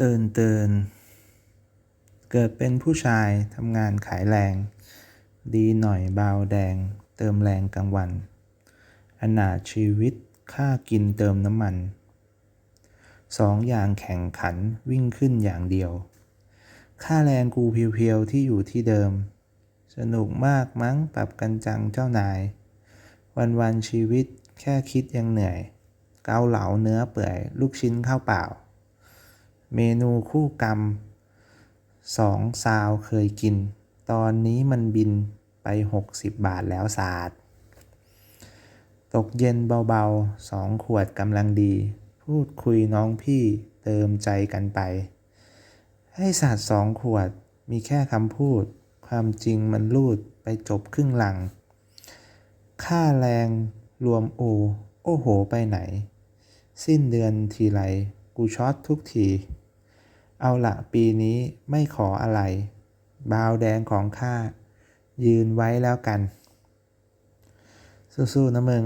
เตือนเตือนเกิดเป็นผู้ชายทำงานขายแรง ดีหน่อยเบาแดง เติมแรงกลางวัน อนาถชีวิตค่ากินเติมน้ำมันสองอย่างแข่งขันวิ่งขึ้นอย่างเดียว ค่าแรงกูเพียวๆที่อยู่ที่เดิม สนุกมากมั้งปรับกันจังเจ้านาย วันๆชีวิตแค่คิดยังเหนื่อย เกาเหลาเนื้อเปื่อย ลูกชิ้นข้าวเปล่า เมนูคู่กรรมสองซาวเคยกิน ตอนนี้มันบินไป 60 บาทแล้วศาสตร์ตกเย็นเบาๆสองขวดกำลังดี พูดคุยน้องพี่เติมใจกันไป ให้ศาสตร์สองขวดมีแค่คำพูด ความจริงมันรูดไปจบครึ่งหลัง ค่าแรงรวมโอ โอ้โหไปไหน สิ้นเดือนทีไร กูช็อตทุกที เอาละปีนี้ไม่ขออะไร บาวแดงของข้ายืนไว้แล้วกัน สู้ๆนะมึง